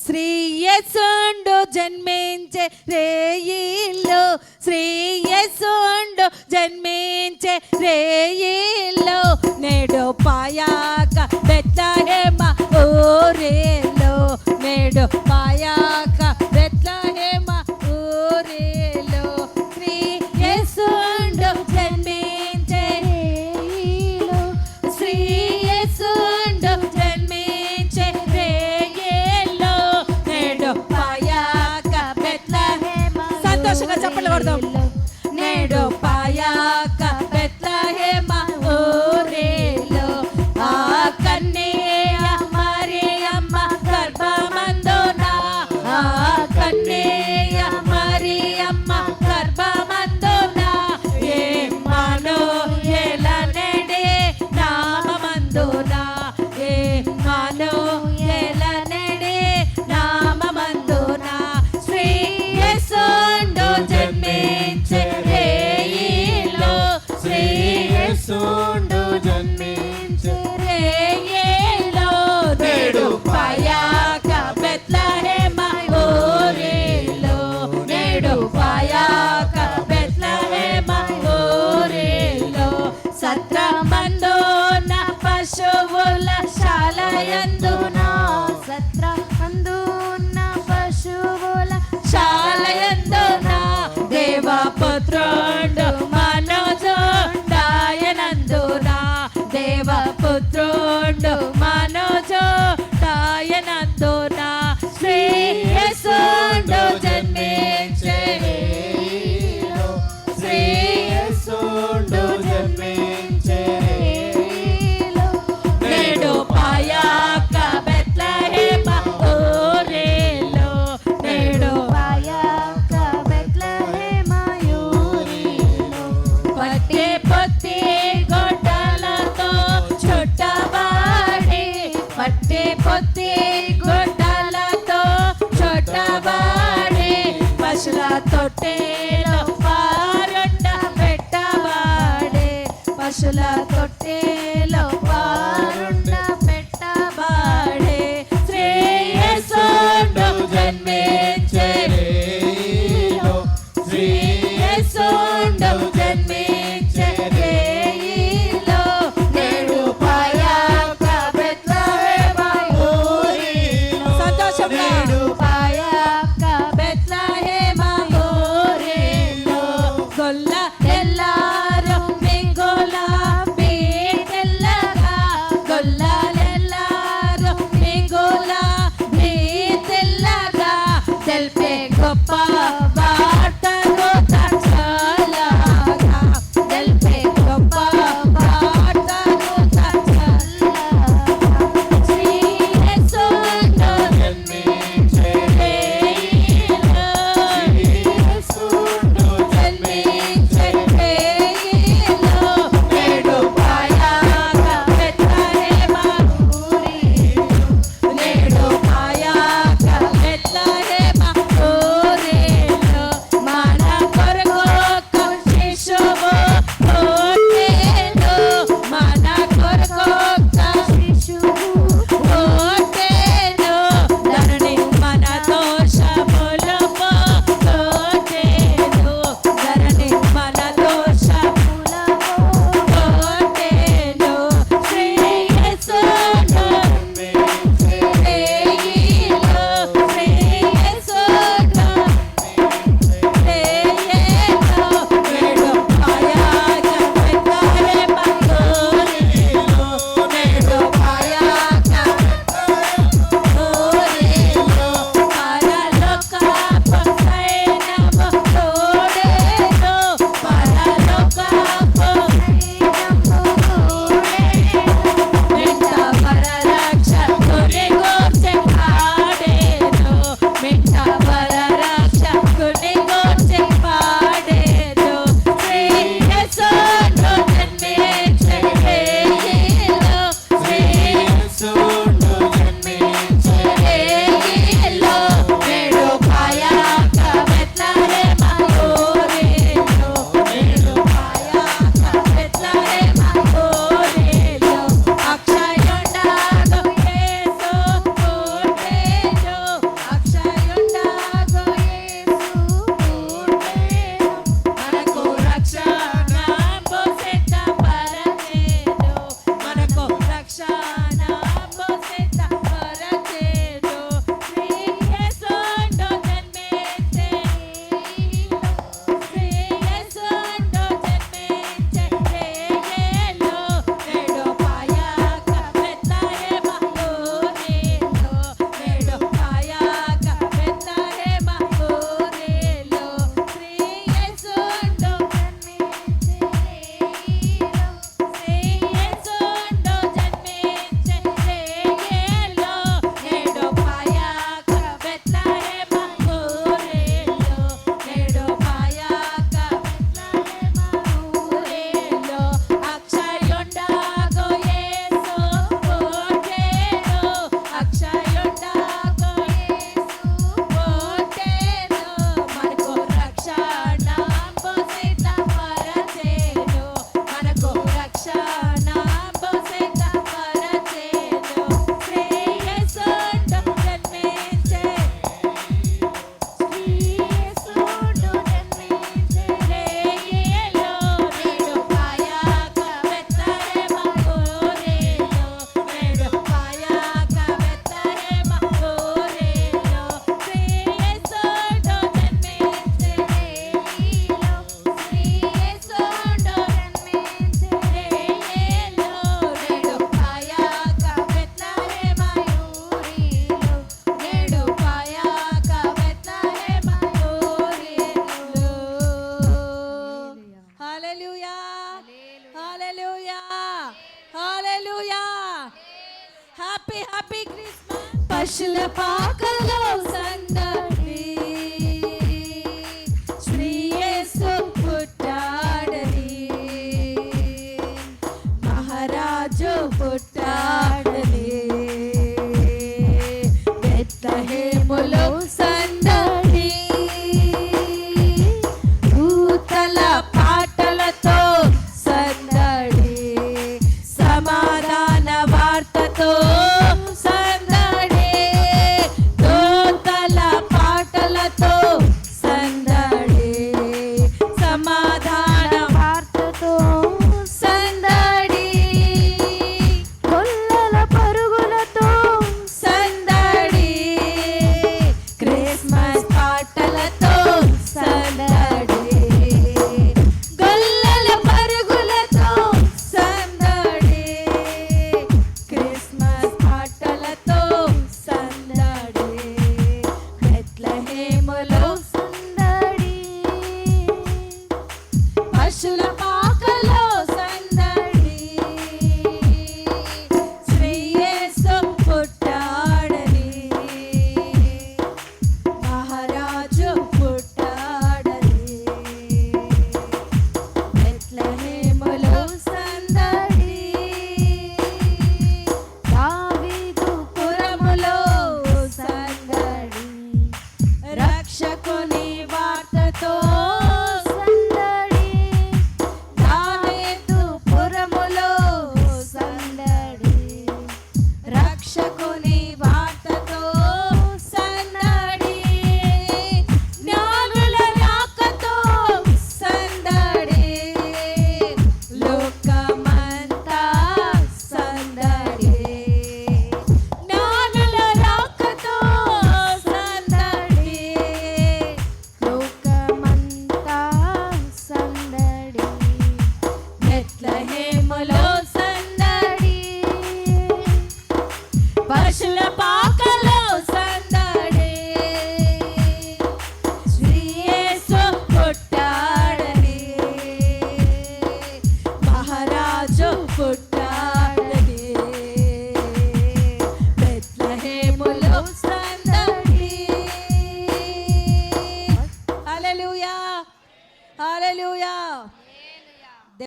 శ్రీయసుండు జన్మించే రేయిల్లో శ్రీయసుండు జన్మించే రేయిల్లో నేడు పాయాక బెత్తహేమ ఓరేలో నేడు పాయాక বন্ধু పత్తి పొత్తి గొడ్డలతో చుట్టబడి పత్తి పొత్తి గొడ్డలతో చుట్టబడి పశుల తొట్టేలో పారుండ పెట్టబడే పశుల తొట్టేలో పారుండ el pick up. Happy happy Christmas పశుల పాకలో సందడి. శ్రీయేసు పుట్టాడని. మహారాజు పుట్టాడని. బెత్తహేములో స